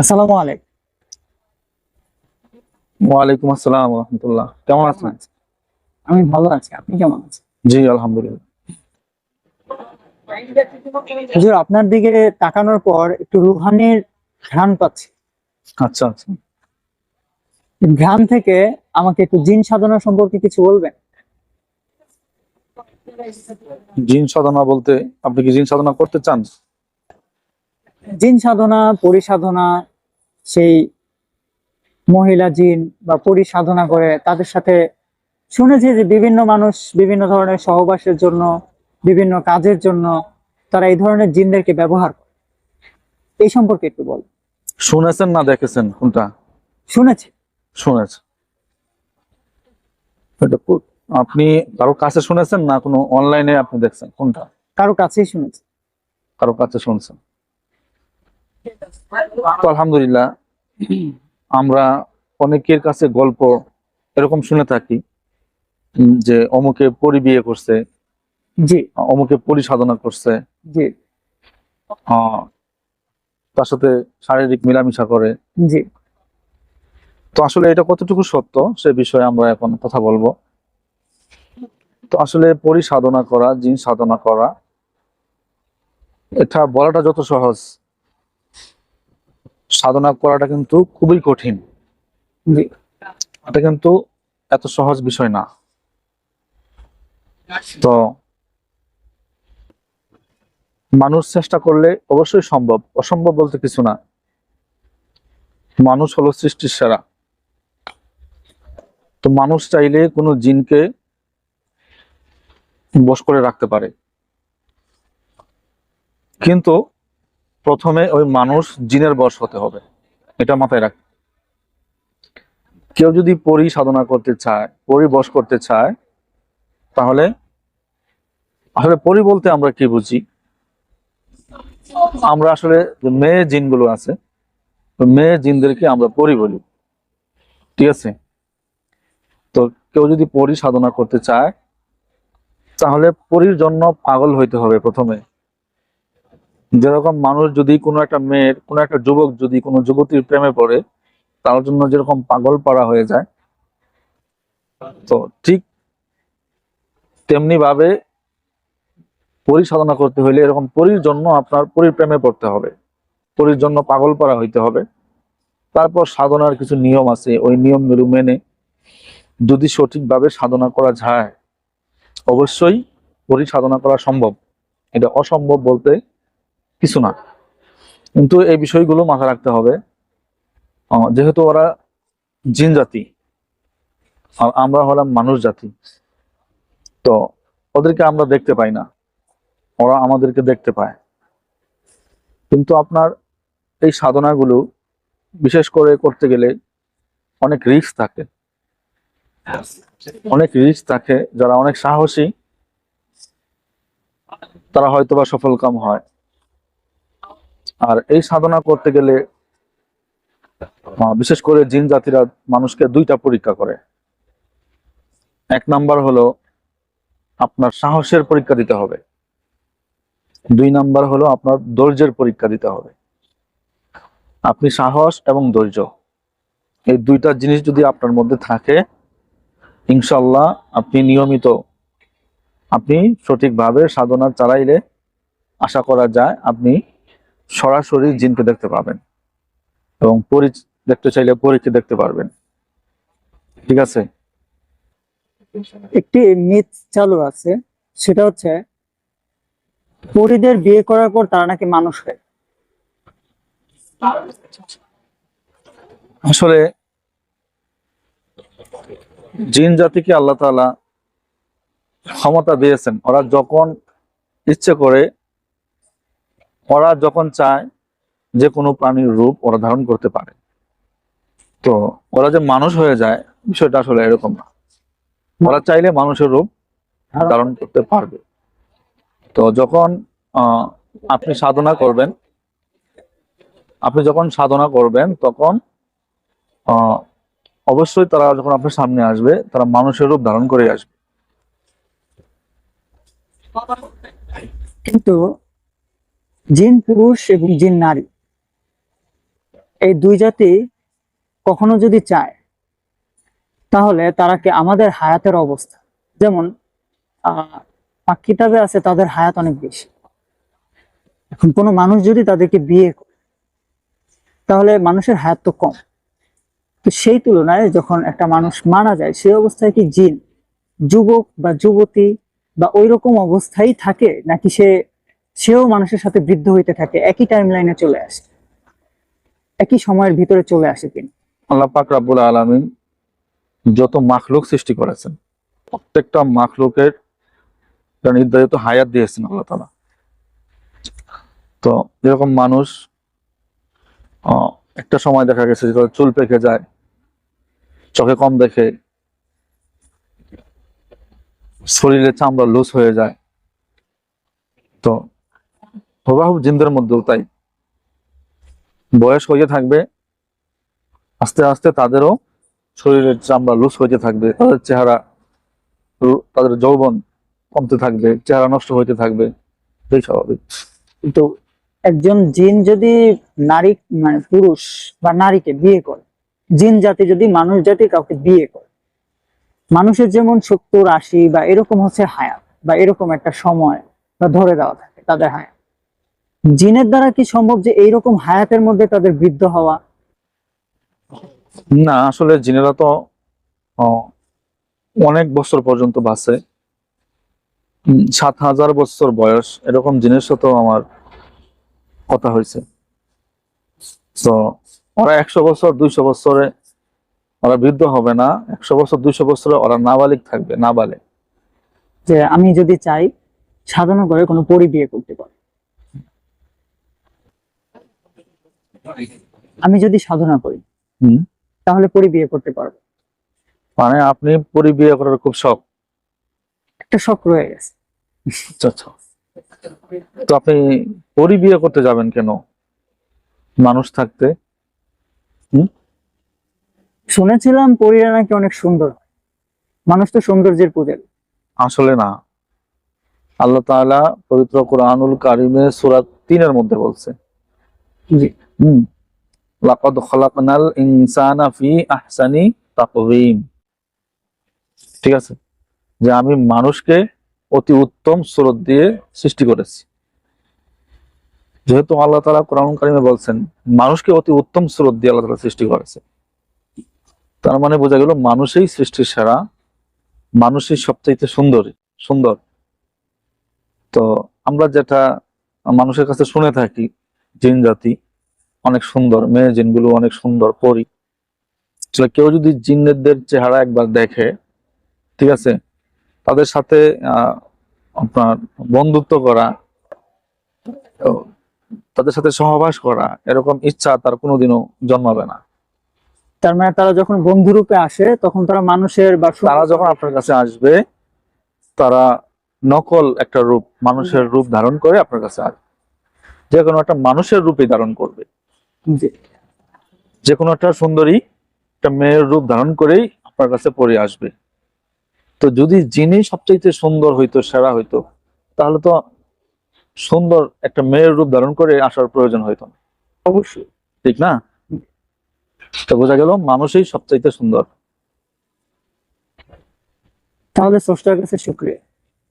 আসসালামু আলাইকুম। ওয়ালাইকুম আসসালাম রহমতুল্লাহ। কেমন আছেন? আমি ভালো আছি আপনি কেমন আছেন? জি আলহামদুলিল্লাহ। হুজুর আপনার দিকে তাকানোর পর একটু রুহানির ঘ্রাণ পাচ্ছি। আচ্ছা আচ্ছা। ঘ্রাণ থেকে আমাকে একটু জিন সাধনা সম্পর্কে কিছু বলবেন? জিন সাধনা বলতে আপনি কি জিন সাধনা করতে চান? জিন সাধনা পরিসাধনা সেই মহিলা জিন বা পরিসাধনা করে তাদের সাথে শুনেছি যে বিভিন্ন মানুষ বিভিন্ন ধরনের সহবাসের জন্য বিভিন্ন কাজের জন্য তারা এই ধরনের জিনদেরকে ব্যবহার করে। এই সম্পর্কে একটু বল। শুনেছেন না দেখেছেন কোনটা? শুনেছি। শুনেছি। এটা আপনি কারও কাছে শুনেছেন না কোনো অনলাইনে আপনি দেখছেন কোনটা? কারও কাছেই শুনেছি। কারও কাছে শুনছেন? তো আলহামদুলিল্লাহ আমরা অনেকের কাছে গল্প এরকম শুনে থাকি যে অমুকে পরি বিয়ে করছে জি। অমুকে পরিসাধনা করছে জি। তার সাথে শারীরিক মেলামেশা করে। জি। তো আসলে এটা কতটুকু সত্য সে বিষয়ে আমরা এখন কথা বলব। তো আসলে পরিসাধনা করা জিন সাধনা করা এটা বলাটা যত সহজ। সাধনা করাটা কিন্তু খুবই কঠিন। এটা কিন্তু এত সহজ বিষয় না। তো মানুষ চেষ্টা করলে অবশ্যই সম্ভব অসম্ভব বলতে কিছু না। মানুষ হলো সৃষ্টির সেরা। তো মানুষ চাইলে কোনো জিনকে বশ করে রাখতে পারে। কিন্তু প্রথমে ওই মানুষ জিনের বশ হতে হবে। এটা মাথায় রাখ। কেউ যদি পরি সাধনা করতে চায় পরি বশ করতে চায়, তাহলে আসলে পরি বলতে আমরা কি বুঝি? আমরা আসলে মেয়ে জিনগুলো আছে মেয়ে জিনদেরকে আমরা পরি বলি। ঠিক আছে? তো কেউ যদি পরি সাধনা করতে চায়, তাহলে পরির জন্য পাগল হইতে হবে প্রথমে। যেরকম মানুষ যদি কোনো একটা মেয়ের, কোনো একটা যুবক যদি কোনো যুবতীর প্রেমে পড়ে, তার জন্য যেরকম পাগল পাড়া হয়ে যায়, তো ঠিক তেমনি ভাবে পরিসাধনা করতে হইলে এরকম পরির জন্য আপনার পরির প্রেমে পড়তে হবে। পরির জন্য পাগল পাড়া হইতে হবে। তারপর সাধনার কিছু নিয়ম আছে, ওই নিয়ম মেরু মেনে যদি সঠিকভাবে সাধনা করা যায়, অবশ্যই পরিসাধনা করা সম্ভব। এটা অসম্ভব বলতে কিছু না। কিন্তু এই বিষয়গুলো মাথায় রাখতে হবে যেহেতু ওরা জিন জাতি, আর আমরা হলাম মানুষ জাতি, তো ওদেরকে আমরা দেখতে পাই না, ওরা আমাদেরকে দেখতে পায়। কিন্তু আপনার এই সাধনাগুলো বিশেষ করে করতে গেলে অনেক রিস্ক থাকে। অনেক রিস্ক থাকে, যারা অনেক সাহসী, তারা হয়তো বা সফল কাম হয়। আর এই সাধনা করতে গেলে বিশেষ করে জিন জাতিরা মানুষকে দুইটা পরীক্ষা করে। এক নাম্বার হলো আপনার সাহসের পরীক্ষা দিতে হবে। দুই নাম্বার হলো আপনার ধৈর্যের পরীক্ষা দিতে হবে। আপনি সাহস এবং ধৈর্য, এই দুইটা জিনিস যদি আপনার মধ্যে থাকে ইনশাল্লাহ আপনি নিয়মিত, আপনি সঠিকভাবে সাধনা চালাইলে আশা করা যায় আপনি সরাসরি জিনকে দেখতে পাবেন এবং পরি দেখতে চাইলে পরীকে দেখতে পারবেন। ঠিক আছে? একটি মিথ চালু আছে সেটা হচ্ছে পরিদের বিয়ে করার পর তারা নাকি মানুষ হয়। আসলে জিন জাতিকে আল্লাহ তাআলা ক্ষমতা দিয়েছেন। ওরা যখন ইচ্ছে করে ওরা যখন চায় যে কোনো প্রাণীর রূপ ওরা ধারণ করতে পারে। তো ওরা যে মানুষ হয়ে যায়, বিষয়টা আসলে এরকম না। ওরা চাইলে মানুষের রূপ ধারণ করতে পারবে। তো যখন আপনি সাধনা করবেন, আপনি যখন সাধনা করবেন, তখন অবশ্যই তারা যখন আপনার সামনে আসবে, তারা মানুষের রূপ ধারণ করে আসবে। কিন্তু জিন পুরুষ এবং জিন নারী। এই দুই জাতি কখনো যদি চায়, তাহলে তারা কি আমাদের হায়াতের অবস্থা? যেমন কিতাবে আছে তাদের হায়াত অনেক বেশি। এখন কোনো মানুষ যদি তাদেরকে বিয়ে করে, তাহলে মানুষের হায়াত তো কম। তো সেই তুলনায় যখন একটা মানুষ মারা যায়, সেই অবস্থায় কি জিন, যুবক বা যুবতী বা ওই রকম অবস্থায় থাকে, নাকি সে সেও মানুষের সাথে বৃদ্ধ হইতে থাকে, একই টাইম লাইনে চলে আসে, একই সময়ের ভিতরে চলে আসে তিনি। আল্লাহ পাক রাব্বুল আলামিন যত মাখলুক সৃষ্টি করেছেন, প্রত্যেকটা মাখলুকের নির্ধারিত হায়াত দিয়েছেন আল্লাহ তাআলা। তো যেরকম মানুষ একটা সময় দেখা গেছে যে চুল পেকে যায়, চোখে কম দেখে, শরীরে চামড়া লুজ হয়ে যায়। তো হুবাহুব জিনদের মধ্যেও তাই। বয়স হয়ে থাকবে, আস্তে আস্তে তাদেরও শরীরের চামড়া লুজ হইতে থাকবে, তাদের চেহারা তাদের যৌবন কমতে থাকবে, চেহারা নষ্ট হইতে থাকবে স্বাভাবিক। কিন্তু একজন জিন যদি নারী মানে পুরুষ বা নারীকে বিয়ে করে, জিন জাতি যদি মানুষ জাতি কাউকে বিয়ে করে, মানুষের যেমন সত্তর, আশি বা এরকম হচ্ছে হায়াত বা এরকম একটা সময় বা ধরে দেওয়া থাকে তাদের হায়াত। জিনের দ্বারা কি সম্ভব যে এইরকম হায়াতের মধ্যে তাদের বৃদ্ধ হওয়া? না আসলে জিনেরা তো অনেক বছর পর্যন্ত বাঁচে। সাত হাজার বছর বয়স এরকম জিনিস তো আমার কথা হয়েছে। তো ওরা একশো বছর দুইশো বছরে ওরা বৃদ্ধ হবে না একশো বছর দুইশো বছরে ওরা নাবালিক থাকবে নাবালে যে আমি যদি চাই সাধনা করে কোনো পরি বিয়ে করতে পারি। আমি যদি সাধনা করি তাহলে পরি বিয়ে করতে পারব। মানে আপনি পরি বিয়ে করার খুব শখ? একটা শখ রয়ে গেছে। আচ্ছা আচ্ছা। তো আপনি পরি বিয়ে করতে যাবেন কেন? মানুষ থাকতে। শুনেছিলাম পরীরা নাকি অনেক সুন্দর মানুষ তো সৌন্দর্যের পূজারী আসলে না। আল্লাহ তাআলা পবিত্র কোরআনুল কারিমে সূরা তিনের মধ্যে বলছে। জি। লাকাদ খালাকনাল ইনসানা ফি আহসানি তাকওয়িম ঠিক আছে? যে আমি মানুষকে অতি উত্তম সুরত দিয়ে সৃষ্টি করেছি। যেহেতু আল্লাহ তাআলা কোরআনুল কারিমে বলছেন, মানুষকে অতি উত্তম সুরত দিয়ে আল্লাহ তাআলা সৃষ্টি করেছে। তার মানে বোঝা গেল মানুষই সৃষ্টির সেরা, মানুষই সবচাইতে সুন্দরী, সুন্দর। তো আমরা যেটা মানুষের কাছে শুনে থাকি, জিন জাতি অনেক সুন্দর মেয়ে জিনগুলো অনেক সুন্দর পরি। কেউ যদি জিনদের চেহারা একবার দেখে ঠিক আছে তাদের সাথে আপনার বন্ধুত্ব করা তাদের সাথে সহবাস করা এরকম ইচ্ছা তার কোনোদিনও জন্মাবে না। তার মানে তারা যখন বন্ধু রূপে আসে তখন তারা মানুষের বা তারা যখন আপনার কাছে আসবে তারা নকল একটা রূপ মানুষের রূপ ধারণ করে আপনার কাছে আসবে। যে কোনো একটা মানুষের রূপে ধারণ করবে। যে কোনো একটা সুন্দরী একটা মেয়ের রূপ ধারণ করেই আপনার কাছে পড়ে আসবে। তো যদি যিনি সবচাইতে সুন্দর হইতো সেরা হইতো তাহলে তো সুন্দর একটা মেয়ের রূপ ধারণ করে আসার প্রয়োজন হইতো না। অবশ্যই। ঠিক না? তো বোঝা গেল মানুষই সবচাইতে সুন্দর। তাহলে স্রষ্টার কাছে শুক্রিয়া।